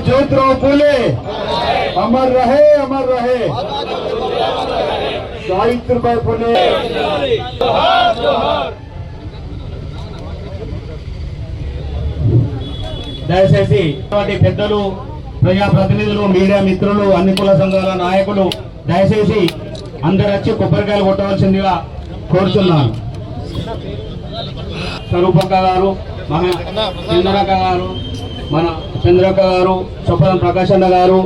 ज्योतिराव फुले अमर रहे अमर रहे सावित्रीबाई फुले దయచేసి ఇటువంటి పెద్దలు ప్రజాప్రతినిధులు మీడియా మిత్రులు అన్ని కుల సంఘాల నాయకులు దయచేసి అందరు వచ్చి కొబ్బరికాయలు కొట్టవలసిందిగా కోరుతున్నాను స్వరూపక్క గారు మన చంద్రక్క గారు మన చంద్రక్క గారు చొప్పన ప్రకాశ్ అన్న గారు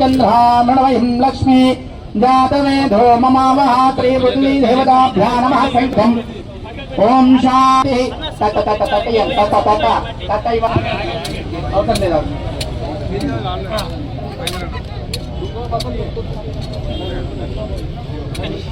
చంద్రామణమయం లక్ష్మి జాతవేదో మమావహ త్రిపుత్ని దేవతాభ్యా నమః శంఖం ఓం శాంతి తట తట తటయం తట తట తటైవ అవసరం లేదా అలా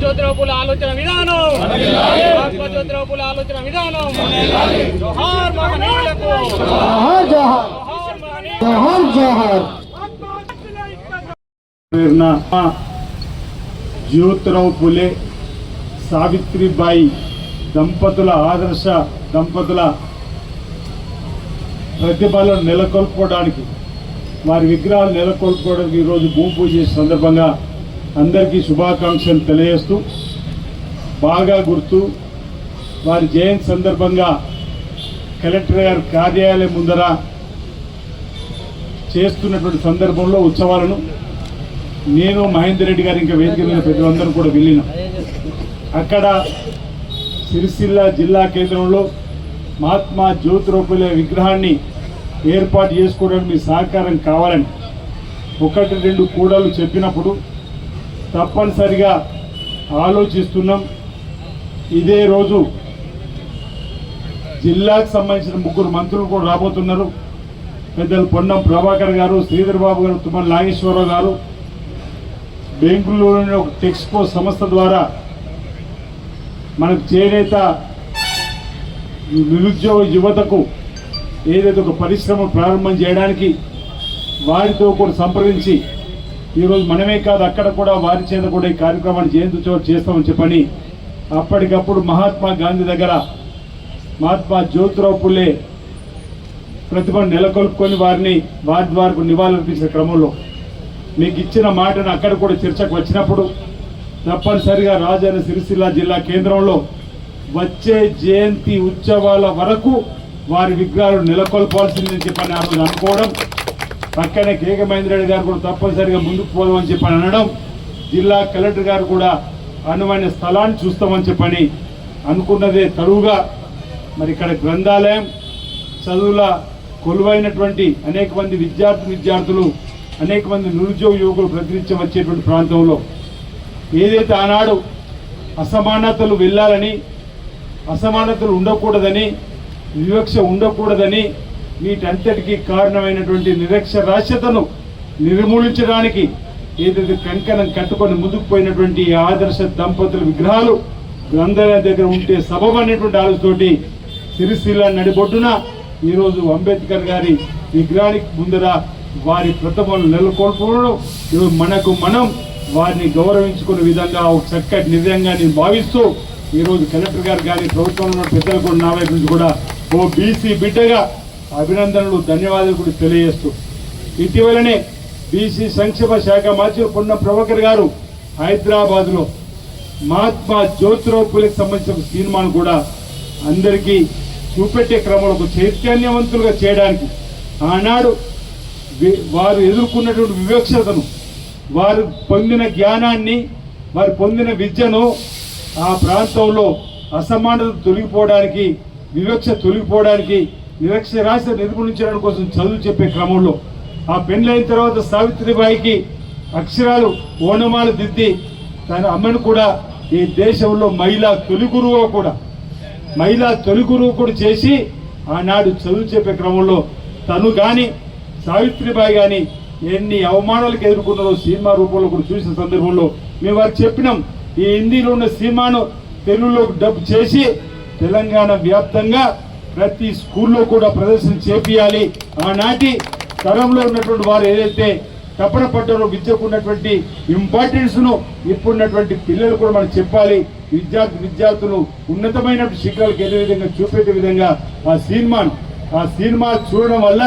జ్యోతిరావు పూల ఆలోచన విధానం. మహాత్మా జ్యోతిరావు పూల ఆలోచన విధానం. జోహార్ మహనీయులకు. జోహార్ జోహార్. ప్రేరణ జ్యోతిరావు పులే సావిత్రిబాయి దంపతుల ఆదర్శ దంపతుల ప్రతిభలను నెలకొల్పుకోవడానికి వారి విగ్రహాలు నెలకొల్పుకోవడానికి ఈరోజు భూమి పూజ చేసే సందర్భంగా అందరికీ శుభాకాంక్షలు తెలియజేస్తూ బాగా గుర్తు వారి జయంతి సందర్భంగా కలెక్టర్ గారి కార్యాలయం ముందర చేస్తున్నటువంటి సందర్భంలో ఉత్సవాలను నేను మహేందర్ రెడ్డి గారు ఇంకా వేదిక మీద ప్రజలందరూ కూడా వెళ్ళినాం. అక్కడ సిరిసిల్ల జిల్లా కేంద్రంలో మహాత్మా జ్యోతిరూపుల విగ్రహాన్ని ఏర్పాటు చేసుకోవడానికి మీ సహకారం కావాలని ఒకటి రెండు కూడలు చెప్పినప్పుడు తప్పనిసరిగా ఆలోచిస్తున్నాం. ఇదే రోజు జిల్లాకు సంబంధించిన ముగ్గురు మంత్రులు కూడా రాబోతున్నారు. పెద్దలు పొన్నం ప్రభాకర్ గారు శ్రీధర్ బాబు గారు తుమ్మల నాగేశ్వరరావు గారు. బెంగళూరులోని ఒక టెక్స్పో సంస్థ ద్వారా మనకు చేనేత నిరుద్యోగ యువతకు ఏదైతే ఒక పరిశ్రమ ప్రారంభం చేయడానికి వారితో కూడా సంప్రదించి ఈరోజు మనమే కాదు అక్కడ కూడా వారి చేత కూడా ఈ కార్యక్రమాన్ని జయంతి చేస్తామని చెప్పని అప్పటికప్పుడు మహాత్మా గాంధీ దగ్గర మహాత్మా జ్యోతిరావు పుల్లే ప్రతిభను నెలకొల్పుకొని వారిని వారి ద్వారా నివాళులర్పించిన క్రమంలో మీకు ఇచ్చిన మాటను అక్కడ కూడా చర్చకు వచ్చినప్పుడు తప్పనిసరిగా రాజన్న సిరిసిల్ల జిల్లా కేంద్రంలో వచ్చే జయంతి ఉత్సవాల వరకు వారి విగ్రహాలు నెలకొల్పాల్సిందని చెప్పని ఆ రోజు అనుకోవడం పక్కనే కేక మహేంద్ర రెడ్డి గారు కూడా తప్పనిసరిగా ముందుకు పోదామని చెప్పని అనడం జిల్లా కలెక్టర్ గారు కూడా అనువైన స్థలాన్ని చూస్తామని చెప్పని అనుకున్నదే తరువుగా మరి ఇక్కడ గ్రంథాలయం చదువుల కొలువైనటువంటి అనేక మంది విద్యార్థి విద్యార్థులు అనేక మంది నిరుద్యోగ యువకులు ప్రతినిత్యం వచ్చేటువంటి ప్రాంతంలో ఏదైతే ఆనాడు అసమానతలు వెళ్ళాలని అసమానతలు ఉండకూడదని వివక్ష ఉండకూడదని వీటంతటికీ కారణమైనటువంటి నిరక్షరాస్యతను నిర్మూలించడానికి ఏదైతే కంకణం కట్టుకొని ముందుకు పోయినటువంటి ఆదర్శ దంపతుల విగ్రహాలు గ్రంథాలయం దగ్గర ఉంటే సబబు అనేటువంటి ఆలోచనతోటి సిరిసిల్ల నడిబొడ్డున ఈరోజు అంబేద్కర్ గారి విగ్రహానికి ముందర వారి ప్రతిభను నెలకొల్పడం ఈరోజు మనకు మనం వారిని గౌరవించుకునే విధంగా ఒక చక్కటి నిర్ణయంగా నేను భావిస్తూ ఈరోజు కలెక్టర్ గారు కానీ ప్రభుత్వంలో ఉన్న పెద్దలు కూడా నా వైపు నుంచి కూడా ఓ బీసీ బిడ్డగా అభినందనలు ధన్యవాదాలు కూడా తెలియజేస్తూ. ఇటీవలనే బీసీ సంక్షేమ శాఖ మంత్రి పొన్న ప్రభాకర్ గారు హైదరాబాద్లో మహాత్మా జ్యోతిరావు పూలకు సంబంధించిన సినిమాను కూడా అందరికీ చూపెట్టే క్రమంలో ఒక చైతన్యవంతులుగా చేయడానికి ఆనాడు వారు ఎదుర్కొన్నటువంటి వివక్షతను వారు పొందిన జ్ఞానాన్ని వారు పొందిన విద్యను ఆ ప్రాంతంలో అసమానత తొలగిపోవడానికి వివక్ష తొలగిపోవడానికి నిరక్షరాస్యత నిర్మూలించడం కోసం చదువు చెప్పే క్రమంలో ఆ పెళ్ళైన తర్వాత సావిత్రిబాయికి అక్షరాలు ఓనమాలు దిద్ది తన అమ్మను కూడా ఈ దేశంలో మహిళా తొలి గురువు కూడా మహిళా తొలి గురువు కూడా చేసి ఆనాడు చదువు చెప్పే క్రమంలో తను కానీ సావిత్రిబాయి కానీ ఎన్ని అవమానాలకు ఎదుర్కొన్నారో సినిమా రూపంలో కూడా చూసిన సందర్భంలో మేము వారికి చెప్పినాం. ఈ హిందీలో ఉన్న సినిమాను తెలుగులోకి డబ్ చేసి తెలంగాణ వ్యాప్తంగా ప్రతి స్కూల్లో కూడా ప్రదర్శన చేపియాలి. ఆనాటి తరంలో ఉన్నటువంటి వారు ఏదైతే తపన పడ్డారో విద్యకు ఉన్నటువంటి ఇంపార్టెన్స్ను ఇప్పుడున్నటువంటి పిల్లలు కూడా మనం చెప్పాలి. విద్యార్థి విద్యార్థులు ఉన్నతమైన శిఖరాలకు వెళ్ళే విధంగా చూపెట్టే విధంగా ఆ సినిమాను ఆ సినిమా చూడడం వల్ల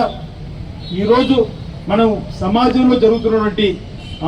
ఈరోజు మనం సమాజంలో జరుగుతున్నటువంటి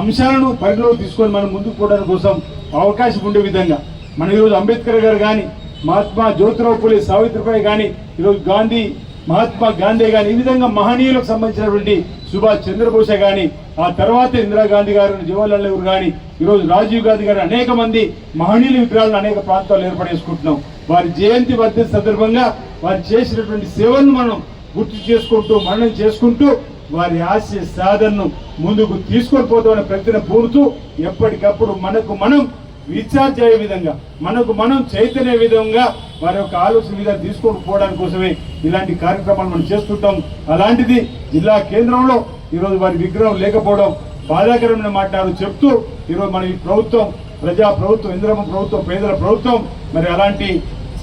అంశాలను పరిగణలోకి తీసుకొని మనం ముందుకు పోవడానికి కోసం అవకాశం ఉండే విధంగా మనం ఈరోజు అంబేద్కర్ గారు కానీ మహాత్మా జ్యోతిరావు పులి సావిత్రిబాయి కానీ ఈరోజు గాంధీ మహాత్మా గాంధీ కానీ ఈ విధంగా మహనీయులకు సంబంధించినటువంటి సుభాష్ చంద్రబోస్ కానీ ఆ తర్వాత ఇందిరాగాంధీ గారు జవహర్లాల్ నెహ్రూ కానీ ఈరోజు రాజీవ్ గాంధీ గారు అనేక మంది మహనీయుల విగ్రహాలను అనేక ప్రాంతాల్లో ఏర్పడేసుకుంటున్నాం వారి జయంతి వర్ధ సందర్భంగా వారు చేసినటువంటి సేవలను మనం గుర్తు చేసుకుంటూ మనం చేసుకుంటూ వారి ఆశయ సాధనను ముందుకు తీసుకొని పోతామనే ప్రతిన పూరుతూ ఎప్పటికప్పుడు మనకు మనం రీఛార్జ్ అయ్యే విధంగా మనకు మనం చైతన్య విధంగా వారి యొక్క ఆలోచన మీద తీసుకొని పోవడానికి కోసమే ఇలాంటి కార్యక్రమాలు మనం చేస్తుంటాం. అలాంటిది జిల్లా కేంద్రంలో ఈరోజు వారి విగ్రహం లేకపోవడం బాధాకరమైన మాట్లాడు చెప్తూ ఈరోజు మన ఈ ప్రభుత్వం ప్రజా ప్రభుత్వం ఇంద్రమ ప్రభుత్వం పేదల ప్రభుత్వం మరి అలాంటి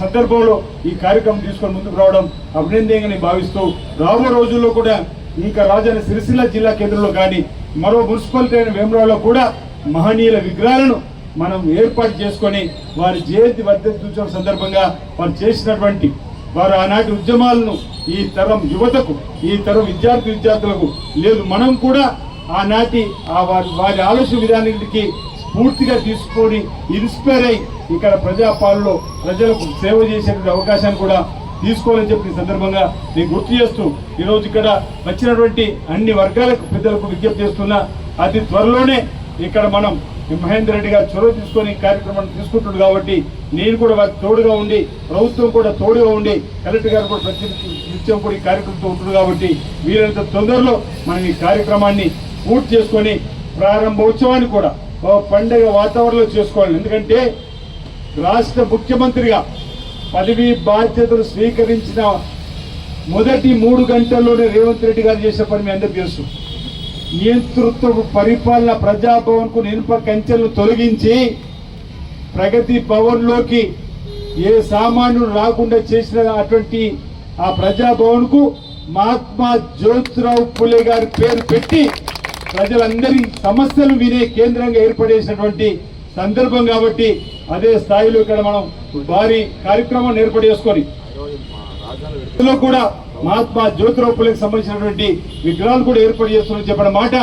సందర్భంలో ఈ కార్యక్రమం తీసుకొని ముందుకు రావడం అభినందనీయంగా భావిస్తూ రాబో రోజుల్లో కూడా ఇంకా రాజధాని సిరిసిల్ల జిల్లా కేంద్రంలో కానీ మరో మున్సిపాలిటీ అయిన వేమరాలో కూడా మహనీయుల విగ్రహాలను మనం ఏర్పాటు చేసుకొని వారి జయంతి వర్ధంతించిన సందర్భంగా వారు చేసినటువంటి వారు ఆనాటి ఉద్యమాలను ఈ తరం యువతకు ఈ తరం విద్యార్థి విద్యార్థులకు లేదు మనం కూడా ఆనాటి ఆ వారి వారి ఆలోచన విధానానికి స్ఫూర్తిగా తీసుకొని ఇన్స్పైర్ అయి ఇక్కడ ప్రజాపాలలో ప్రజలకు సేవ చేసేటువంటి అవకాశాన్ని కూడా తీసుకోవాలని చెప్పి ఈ సందర్భంగా నేను గుర్తు చేస్తూ ఈరోజు ఇక్కడ వచ్చినటువంటి అన్ని వర్గాలకు పెద్దలకు విజ్ఞప్తి చేస్తున్నా. అతి త్వరలోనే ఇక్కడ మనం మహేందర్ రెడ్డి గారు చొరవ తీసుకొని కార్యక్రమాన్ని తీసుకుంటున్నాడు కాబట్టి నేను కూడా వారికి తోడుగా ఉండి ప్రభుత్వం కూడా తోడుగా ఉండి కలెక్టర్ గారు కూడా ప్రతి నిత్యం కూడా ఈ కార్యక్రమంతో ఉంటుంది కాబట్టి వీరంత తొందరలో మనం ఈ కార్యక్రమాన్ని పూర్తి చేసుకొని ప్రారంభోత్సవాన్ని కూడా పండగ వాతావరణంలో చేసుకోవాలి. ఎందుకంటే రాష్ట్ర ముఖ్యమంత్రిగా పదవి బాధ్యతలు స్వీకరించిన మొదటి మూడు గంటల్లోనే రేవంత్ రెడ్డి గారు చేసే పని మీ అందరికీ తెలుసు. నియంతృత్వ పరిపాలన ప్రజాభవన్కు నినుప కంచెలను తొలగించి ప్రగతి భవన్లోకి ఏ సామాన్యుడు రాకుండా చేసిన అటువంటి ఆ ప్రజాభవన్కు మహాత్మా జ్యోతిరావు పులే గారి పేరు పెట్టి ప్రజలందరి సమస్యలు వినే కేంద్రంగా ఏర్పడేసినటువంటి సందర్భం కాబట్టి అదే స్థాయిలో ఇక్కడ మనం భారీ కార్యక్రమం ఏర్పాటు చేసుకొని ఇందులో కూడా మహాత్మా జ్యోతిరావు పులేకి సంబంధించినటువంటి విగ్రహాలు కూడా ఏర్పాటు చేస్తున్నారని చెప్పిన మాట.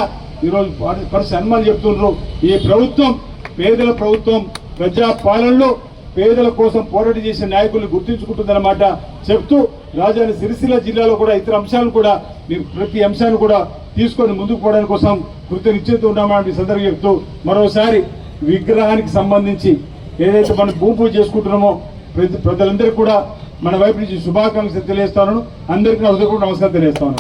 ఈరోజు పరిస్థితి అనుమానం చెప్తున్నారు ఈ ప్రభుత్వం పేదల ప్రభుత్వం ప్రజా పాలనలో పేదల కోసం పోరాటం చేసే నాయకులు గుర్తించుకుంటుందన్నమాట చెప్తూ రాజధాని సిరిసిల్ల జిల్లాలో కూడా ఇతర అంశాలను కూడా మీరు ప్రతి అంశాన్ని కూడా తీసుకొని ముందుకు పోవడానికి కోసం కృతజ్ఞత ఉన్నామని సందర్భం చెప్తూ మరోసారి విగ్రహానికి సంబంధించి ఏదైతే మనం భూమి పూజ చేసుకుంటున్నామో ప్రతి ప్రజలందరికీ కూడా మన వైపు నుంచి శుభాకాంక్షలు తెలియజేస్తాను అందరికీ నా హృదయపూర్వక నమస్కారం తెలియజేస్తాను